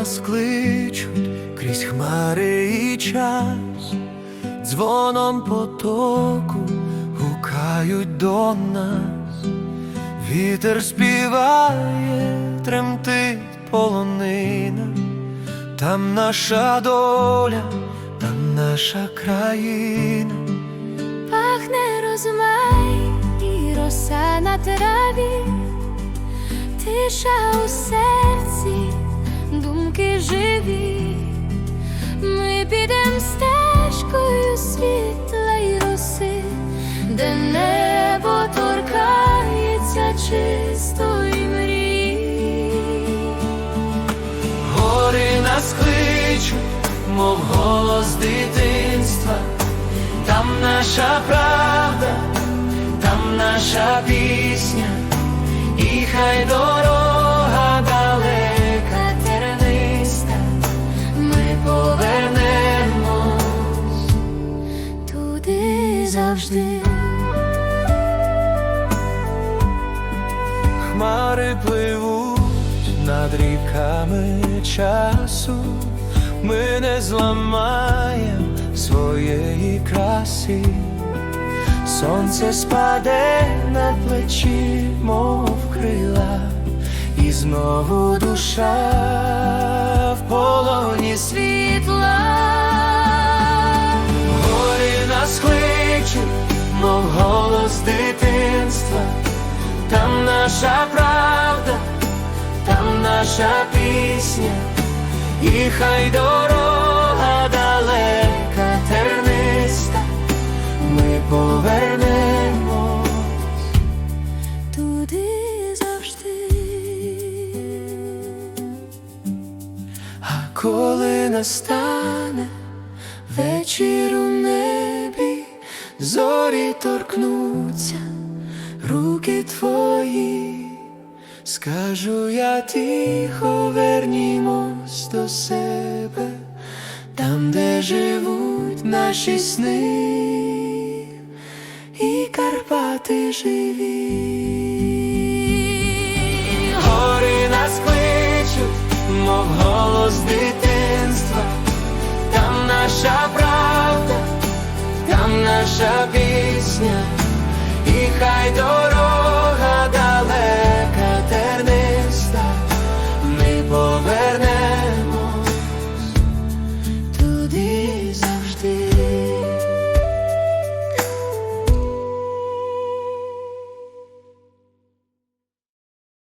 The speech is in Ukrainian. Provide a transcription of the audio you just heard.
нас кличуть крізь хмари і час, дзвоном потоку гукають до нас, вітер співає, тремтить полонина, там наша доля, там наша країна. Пахне розмай і роса на траві, тиша у серці, думки живі. Ми підем стежкою світла й роси, де небо торкається чистої мрії. Гори нас кличуть, мов голос дитинства, там наша правда, там наша пісня, і хай дорога завжди. Хмари пливуть над ріками часу, ми не зламаєм своєї краси, сонце спаде на плечі, мов крила, і знову душа наша правда, там наша пісня, і хай дорога далека терниста, ми повернемо. туди завжди. А коли настане вечір у небі, зорі торкнуться руки твої, скажу я тихо, вернімось до себе, там, де живуть наші сни, і Карпати живі. Гори нас кличуть, мов голос дитинства, там наша правда, там наша пісня, і хай дорога